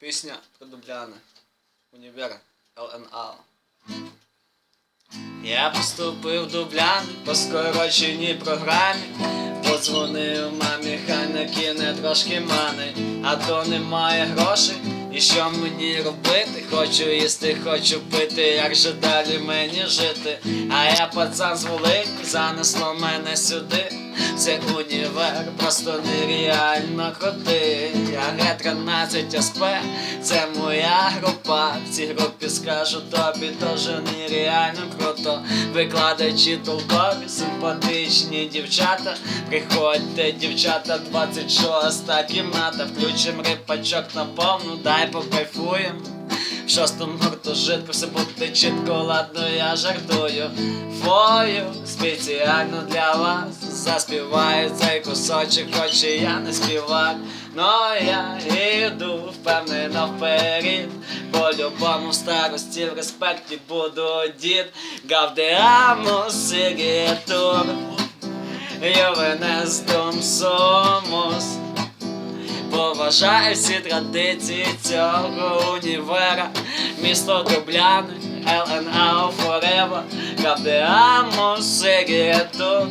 Пісня про Дубляни. Універ ЛНА. Я поступив Дублян по скороченій програмі. Подзвонив мамі, хай накине трошки мани, а то немає грошей. І що мені робити? Хочу їсти, хочу пити, як же далі мені жити? А я пацан з Волині, занесло мене сюди. Це універ, просто нереально крутий. Я ре 13 СП, це моя група. В цій групі скажу тобі, дуже нереально круто. Викладачі толкові, симпатичні дівчата. Приходьте, дівчата, 26 кімната. Включим рипачок на повну, дай покайфуєм. Шостому гуртожитку все буде чітко, ладно, я жартую. Фою спеціально для вас заспіваю цей кусочок, хоч і я не співак. Но я йду впевнено вперед. По-любому в старості в респекті буду дід. Гавдеамо сигетур. Ювенес дом сомос. Поважаю всі традиції цього універа. Місто Дубляни, ЛНА Форева, Кавдеамо Сигетур.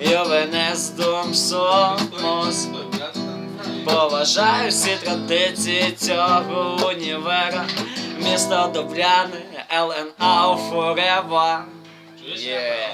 Ювенес дом сомос. Поважаю всі традиції цього універа. Місто Дубляни, ЛНА. Двох слов.